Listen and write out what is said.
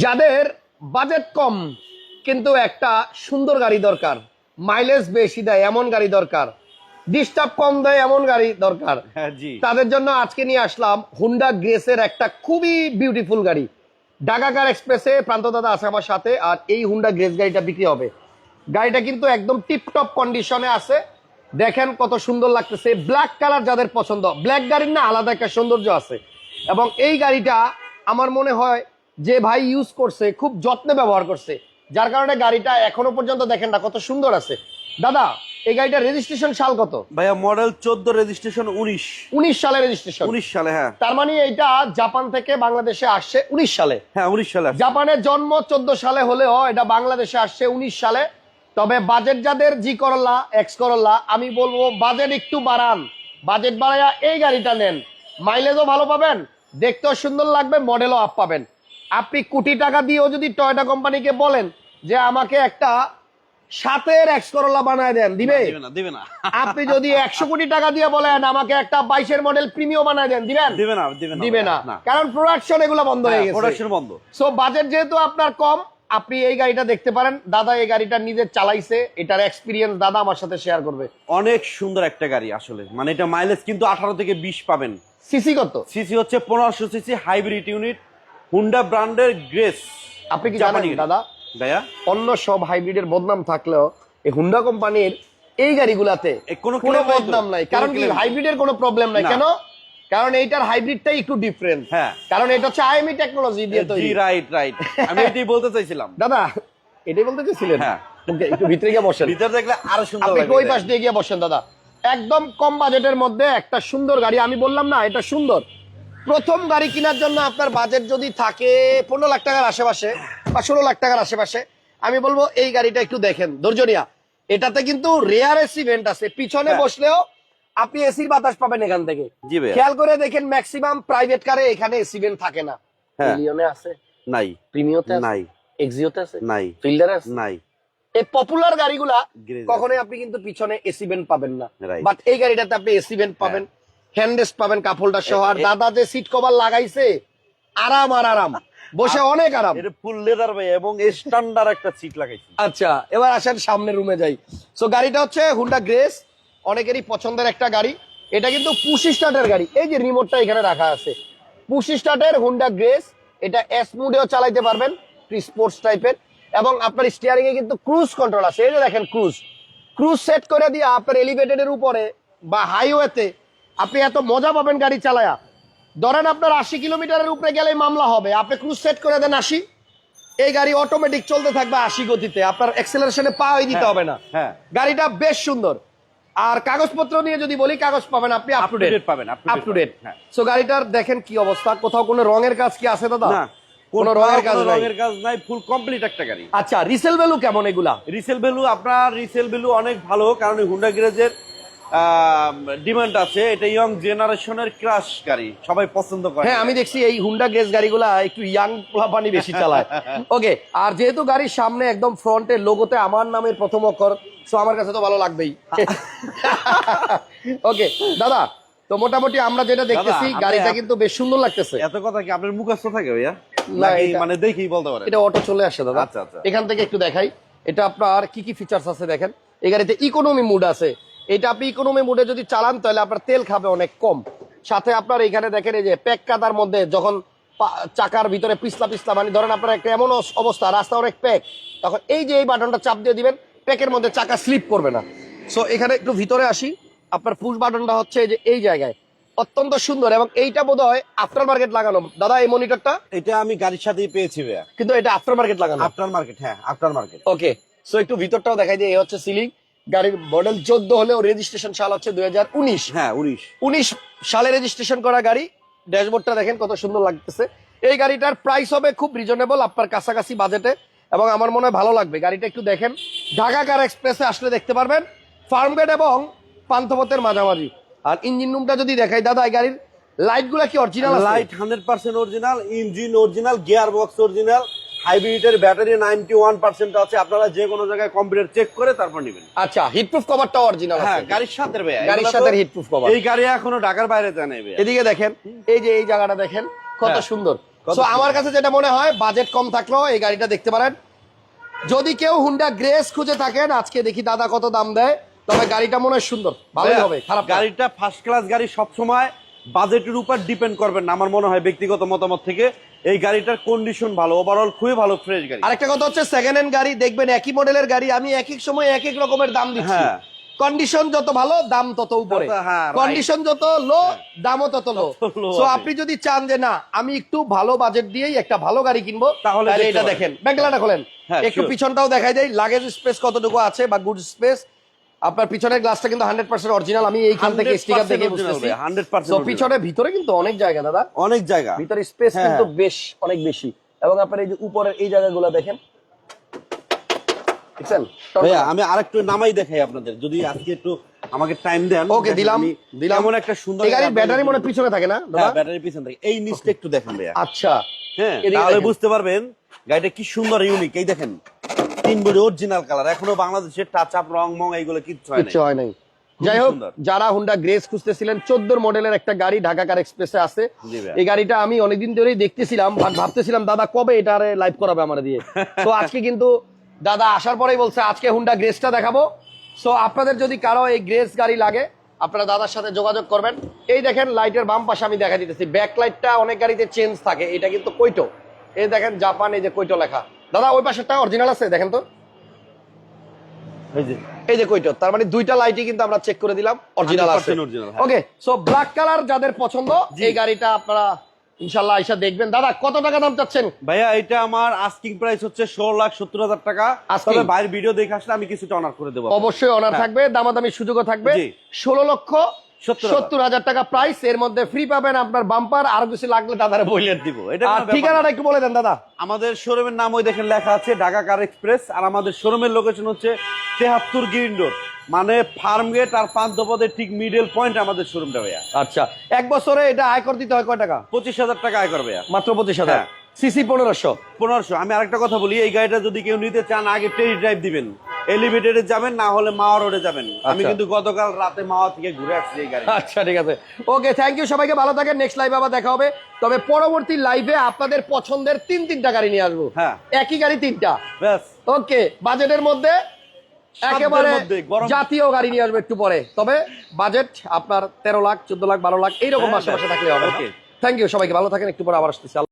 যাদের বাজেট কম কিন্তু একটা সুন্দর গাড়ি দরকার। মাইলেজ বেশি দেয় এমন গাড়ি দরকার। ডিস্টার্ব কম দেয় এমন গাড়ি দরকার। হ্যাঁ তাদের জন্য আজকে নিয়ে আসলাম হুন্ডা গ্রেসের একটা খুবই বিউটিফুল গাড়ি। ঢাকাকার এক্সপ্রেসে প্রান্ত দাদা আছে আমার সাথে আর এই হুন্ডা গ্রেস গাড়িটা বিক্রি হবে। গাড়িটা কিন্তু একদম টিপটপ কন্ডিশনে আছে। দেখেন কত সুন্দর লাগতেছে। ব্ল্যাক কালার যাদের পছন্দ। ব্ল্যাক গাড়ির না আলাদা একটা সৌন্দর্য আছে। এবং এই গাড়িটা আমার মনে হয় যে ভাই ইউজ করছে খুব যত্নে ব্যবহার করছে। যার কারণে গাড়িটা এখনও পর্যন্ত দেখেন না কত সুন্দর আছে। দাদা এই গাড়িটা রেজিস্ট্রেশন সাল কত? ভাইয়া মডেল চোদ্দ রেজিস্ট্রেশন উনিশ। উনিশ সালে রেজিস্ট্রেশন উনিশ সালে হ্যাঁ। তার মানে এটা জাপান থেকে বাংলাদেশে আসছে উনিশ সালে। হ্যাঁ উনিশ সালে। জাপানের জন্ম চোদ্দ সালে হলেও এটা বাংলাদেশে আসছে উনিশ সালে। তবে বাজেট যাদের জি করল্লা এক্স করল্লা আমি বলব বাজেট একটু বাড়ান। বাজেট বাড়াইয়া এই গাড়িটা নেন। মাইলেজও ভালো পাবেন দেখতেও সুন্দর লাগবে মডেলও আপ পাবেন। আপনি কোটি টাকা দিয়েও যদি টয়টা কোম্পানিকে বলেন যে আমাকে একটা সাতের এক্স করল্লা বানায় দেন দিবে? দিবে না আপনি যদি একশো কোটি টাকা দিয়ে বলেন আমাকে একটা বাইশের মডেল প্রিমিয়াম বানায় দেন দিবেন? দিবে না দিবে না কারণ প্রোডাকশন এগুলো বন্ধ হয়ে গেছে। প্রোডাকশন বন্ধ। সো বাজেট যেহেতু আপনার কম আপনি এই গাড়িটা দেখতে পারেন। দাদা এই গাড়িটা নিজে চালাইছে এটার এক্সপিরিয়েন্স দাদা আমার সাথে শেয়ার করবে। অনেক সুন্দর একটা গাড়ি আসলে। মানে এটা মাইলেজ কিন্তু আঠারো থেকে বিশ পাবেন। সিসি কত? সিসি হচ্ছে পনেরোশো সিসি হাইব্রিড ইউনিট হুন্ডা ব্র্যান্ডের গ্রেস আপনি কি জানেন দাদা? ভাইয়া? অন্য সব হাইব্রিডের বদনাম থাকলেও এই হুন্ডা কোম্পানির এই গাড়িগুলাতে কোনো কোনো বদনাম নাই। কারণ কি। হাইব্রিডের কোনো প্রবলেম নাই। কেন? কারণ এইটার হাইব্রিডটাই একটু ডিফারেন্ট হ্যাঁ। কারণ এটা হচ্ছে আইএমই টেকনোলজি দিয়ে জি তৈরি। রাইট রাইট আমি এটাই বলতে চাইছিলাম। দাদা এটাই বলতে চাইছিলেন? হ্যাঁ। একটু ভিতরে গিয়ে বসেন। ভিতর দেখলে আরও সুন্দর আপনি ওই পাশ দিয়ে গিয়ে বসেন দাদা। একদম কম বাজেটের মধ্যে একটা সুন্দর গাড়ি আমি বললাম না এটা সুন্দর। প্রথম গাড়ি কেনার জন্য আপনার বাজেট যদি থাকে পনেরো লাখ টাকার আশেপাশে বা ষোলো লাখ টাকার আশেপাশে আমি বলব এই গাড়িটা একটু দেখেন। ধৈর্যনিয়া এটাতে কিন্তু রেয়ার এসি ভেন্ট আছে। পিছনে হ্যাঁ। বসলেও আপনি এসির বাতাস পাবেন এখান থেকে। খেয়াল করে দেখেন ম্যাক্সিমাম প্রাইভেট কারে এখানে এসি ভেন্ট থাকে না। হ্যাঁ। মিলিয়নে আছে। নাই। প্রিমিয়তে নাই। এক্সিওতে আছে। নাই। ফিল্ডারে আছে। নাই। এই পপুলার গাড়িগুলা কখনোই আপনি কিন্তু পিছনে এসি ভেন্ট পাবেন না. বাট এই গাড়িটাতে আপনি এসি ভেন্ট পাবেন হ্যান্ডেস্ট পাবেন কাপড়টা সহ। আর দাদা যে সিট কভার লাগাইছে আরাম আর আরাম। বসে অনেক আরাম। এটা ফুল লেদার ভাই এবং স্ট্যান্ডার্ড একটা সিট লাগাইছি। আচ্ছা এবার আসেন সামনের রুমে যাই। সো গাড়িটা হচ্ছে হুন্ডা গ্রেস অনেকেরই পছন্দের একটা গাড়ি। এটা কিন্তু পুশি স্টার্টের গাড়ি। এই যে রিমোটটা এখানে রাখা আছে। পুশি স্টার্টের হুন্ডা গ্রেস এটা এস মুডেও চালাইতে পারবেন স্পোর্টস টাইপের এবং আপনার স্টিয়ারিং এ কিন্তু ক্রুজ কন্ট্রোল আছে। এই যে দেখেন ক্রুজ ক্রুজ সেট করে দিয়ে আপনার এলিভেটেডের উপরে বা হাইওয়েতে আপনি এত মজা পাবেন গাড়ি চালায়া। ধরেন আপনার আশি কিলোমিটারের উপরে গেলেই মামলা হবে। আপনি ক্রুজ সেট করে দেন আশি। এই গাড়ি অটোমেটিক চলতে থাকবে আশি গতিতে। আপনার এক্সেলারেশনে পাওয়াই দিতে হবে না। হ্যাঁ। গাড়িটা বেশ সুন্দর। আর কাগজপত্র নিয়ে যদি বলি কাগজ পাবেন আপনি আপ টু ডেট পাবেন, আপ টু ডেট হ্যাঁ। সো গাড়িটার দেখেন কি অবস্থা। কোথাও কোনো রঙের কাজ কি আছে দাদা? না কোনো রঙের কাজ রঙের কাজ নাই ফুল কমপ্লিট একটা গাড়ি। আচ্ছা রিসেল ভ্যালু কেমন এগুলা? রিসেল ভ্যালু আপনার রিসেল ভ্যালু অনেক ভালো কারণ হুন্ডা গ্যারেজের ডিমান্ড আছে এটা ইয়ং জেনারেশনের ক্রাশ গাড়ি। সবাই পছন্দ করে। হ্যাঁ আমি দেখছি এই হুন্ডা গ্রেস গাড়িগুলা একটু ইয়াং পোলাপানি বেশি চালায়। ওকে আর যেহেতু গাড়ির সামনে একদম ফ্রন্টের লোগোতে আমার নামের প্রথম অক্ষর সো আমার কাছে তো ভালো লাগবেই। ওকে দাদা তো মোটামুটি আমরা যেটা দেখতেছি গাড়িটা কিন্তু বেশ সুন্দর লাগতেছে। এত কথা কি আপনার মুখস্থ থাকে ভাইয়া? না, মানে দেখি বলতে পারেন? এটা অটো চলে আসে দাদা। আচ্ছা, আচ্ছা। এখান থেকে একটু দেখাই এটা আপনার কি কি ফিচার্স আছে দেখেন? এই গাড়িতে ইকোনমি মুড আছে এটা আপনি ইকোনমি মুডে যদি চালান তাহলে আপনার তেল খাবে অনেক কম। সাথে আপনার এখানে দেখেন এই যে প্যাক কাদার মধ্যে যখন চাকার ভিতরে পিছলা পিছলা মানে ধরেন আপনার একটা এমন অবস্থা রাস্তা অনেক প্যাক। তখন এই যে এই বাটনটা চাপ দিয়ে দিবেন প্যাকের মধ্যে চাকা স্লিপ করবে না। সো এখানে একটু ভিতরে আসি। আপনার পুশ বাটনটা হচ্ছে এই যে এই জায়গায়। অত্যন্ত সুন্দর এবং এইটা বোধ হয় আফটার মার্কেট লাগানো। দাদা এই মনিটরটা এটা আমি গাড়ির সাথেই পেয়েছি ভাইয়া। কিন্তু এটা আফটার মার্কেট লাগানো। আফটার মার্কেট হ্যাঁ আফটার মার্কেট ওকে সো একটু ভিতরটাও দেখাই যে এই হচ্ছে সিলিং গাড়ির মডেল চোদ্দ হলেও রেজিস্ট্রেশন সাল হচ্ছে দুই হাজার উনিশ। হ্যাঁ উনিশ। উনিশ সালে রেজিস্ট্রেশন করা গাড়ি ড্যাশবোর্ডটা দেখেন কত সুন্দর লাগতেছে। এই গাড়িটার প্রাইস হবে খুব রিজনেবল আপনার কাছাকাছি বাজেটে এবং আমার মনে হয় ভালো লাগবে। গাড়িটা একটু দেখেন। ঢাকা কার এক্সপ্রেসে আসলে দেখতে পারবেন ফার্মগেট এবং পান্থপথের মাঝামাঝি। আর ইঞ্জিন রুমটা যদি দেখাই দাদা এই গাড়ির লাইটগুলা কি original light hundred percent original engine original gear box original হাইব্রিডের battery ninety one percent আছে আপনারা যে কোনো জায়গায় কম্পিউটার চেক করে তারপর নেবেন। আচ্ছা হিটপ্রুফ কভারটা অরিজিনাল হ্যাঁ গাড়ির সাথে ভাইয়া গাড়ির সাথে হিটপ্রুফ কভার এই গাড়ি এখনও ঢাকার বাইরে জানে এদিকে দেখেন এই যে এই জায়গাটা দেখেন কত হ্যাঁ। সুন্দর। সো আমার কাছে যেটা মনে হয় বাজেট কম থাকলেও এই গাড়িটা দেখতে পারেন। যদি কেউ হুন্ডা গ্রেস খুঁজে থাকেন আজকে দেখি দাদা কত দাম দেয় তবে গাড়িটা মনে হয় সুন্দর ভালোই হবে খারাপ গাড়িটা ফার্স্ট ক্লাস গাড়ি সবসময় বাজেটের উপর ডিপেন্ড করবেন না আমার মনে হয় ব্যক্তিগত মতামত থেকে। এই গাড়িটার কন্ডিশন ভালো ওভারঅল খুবই ভালো ফ্রেশ গাড়ি। আরেকটা কথা হচ্ছে সেকেন্ড হ্যান্ড গাড়ি দেখবেন একই মডেলের গাড়ি আমি এক এক সময় এক এক রকমের দাম দিচ্ছি। হ্যাঁ। কন্ডিশন যত ভালো দাম তত উপরে। হ্যাঁ, কন্ডিশন যত লো দামও তত লো তত low সো আপনি যদি চান যে না আমি একটু ভালো বাজেট দিয়েই একটা ভালো গাড়ি কিনবো তাহলে এটা দেখেন। ব্যাংকলাটা খোলেন। হ্যাঁ, একটু পিছনটাও দেখাই দেয় লাগেজ স্পেস কতটুকু আছে বা গুড স্পেস আপনার পিছনের গ্লাসটা কিন্তু হান্ড্রেড পার্সেন্ট অরিজিনাল আমি এইখান থেকে স্টিকার দেখে বুঝতেছি। 100% তো পিছনে ভিতরে কিন্তু অনেক জায়গা দাদা। অনেক জায়গা। ভিতরে স্পেস হ্যাঁ, কিন্তু। বেশ অনেক বেশি। এবং আপনার এই যে উপরের এই জায়গাগুলো দেখেন। আমি আরেকটু নামাই দেখাই আপনাদের। যদি আজকে একটু আমাকে টাইম দেন ওকে দিলাম দিলাম। এমন একটা সুন্দর গাড়ির ব্যাটারি মনে পিছনে থাকে না দাদা? ব্যাটারি পিছনে থাকে। এই নিচটা একটু দেখেন ভাইয়া। আচ্ছা। হ্যাঁ তাহলে বুঝতে পারবেন গাড়িটা কি সুন্দর ইউনিক এই দেখেন তিন বডি অরিজিনাল কালার এখনও বাংলাদেশের টাচ আপ রং মং এইগুলো কিচ্ছু হয় কিচ্ছু হয় নাই। যাই হোক যারা হুন্ডা গ্রেস খুঁজতেছিলেন মডেলের একটা গাড়ি ঢাকা কার এক্সপ্রেসে আছে। এই গাড়িটা আমি অনেকদিন ধরেই দেখতেছিলাম ভাবতেছিলাম দাদা কবে এটা লাইভ করাবে আমার দিয়ে? তো আজকে কিন্তু দাদা আসার পরেই বলছে আজকে হুন্ডা গ্রেসটা দেখাবো। সো আপনাদের যদি কারও এই গ্রেস গাড়ি লাগে আপনারা দাদার সাথে যোগাযোগ করবেন। এই দেখেন লাইটের বাম পাশে আমি দেখা দিতেছি। ব্যাক লাইটটা অনেক গাড়িতে চেঞ্জ থাকে। এটা কিন্তু কৈটো এই দেখেন জাপান এই যে কৈটো লেখা। দাদা ওই পাশেরটা অরিজিনাল আছে দেখেন তো এই যে তার মানে দুইটা লাইটই কিন্তু আমরা চেক করে দিলাম অরিজিনাল আছে 100% original। Okay so black colour যাদের পছন্দ এই গাড়িটা আপনারা ইনশাল্লাহ আইসা দেখবেন দাদা কত টাকা দাম চাচ্ছেন ভাইয়া এটা আমার আস্কিং প্রাইস হচ্ছে ষোলো লাখ সত্তর হাজার টাকা? তবে বাইরের ভিডিও দেখে আসলে আমি কিছুটা অনার করে দেবো অবশ্যই অনার হ্যাঁ। থাকবে দামাদামি সুযোগও থাকবে। ষোলো লক্ষ 70,000 সত্তর হাজার। টাকা প্রাইস এর মধ্যে ফ্রি পাবেন আপনার বাম্পার আর কিছু লাগলে দাদারা দিব। এটা ঠিকানাটা একটু বলে দেন দাদা। আমাদের শোরুমের নাম ওই দেখেন লেখা আছে ঢাকা কার এক্সপ্রেস আর আমাদের শোরুমের লোকেশন হচ্ছে তেহাত্তর গ্রিন রোড। মানে ফার্ম গেট আর পান্থপদের ঠিক মিডল পয়েন্ট আমাদের শোরুমটা ভাইয়া। আচ্ছা এক বছরে এটা আয়কর দিতে হয় কয় টাকা? পঁচিশ হাজার টাকা আয় করবে মাত্র পঁচিশ হাজার? হ্যাঁ। সিসি পনেরোশো? পনেরোশো। আমি আরেকটা কথা বলি এই গাড়িটা যদি কেউ নিতে চান আগে টেরি ড্রাইভ দিবেন। এলিভেটেডে যাবেন না হলে মাওয়া রোডে যাবেন। আমি আচ্ছা। কিন্তু গতকাল রাতে মাওয়া থেকে ঘুরে আসছি এই গাড়ি। আচ্ছা ঠিক আছে। ওকে থ্যাংক ইউ সবাইকে ভালো থাকেন। নেক্সট লাইভে আবার দেখা হবে। তবে পরবর্তী লাইভে আপনাদের পছন্দের তিন তিনটা গাড়ি নিয়ে আসব। হ্যাঁ। একই গাড়ি তিনটা। ব্যাস। ওকে বাজেটের মধ্যে একেবারে জাতীয় গাড়ি নিয়ে আসবে একটু পরে। তবে বাজেট আপনার তেরো লাখ চোদ্দ লাখ বারো লাখ এইরকম হ্যাঁ, আশেপাশে থাকলে হবে থ্যাংক ইউ সবাইকে ভালো থাকেন একটু পরে আবার আসতেছি।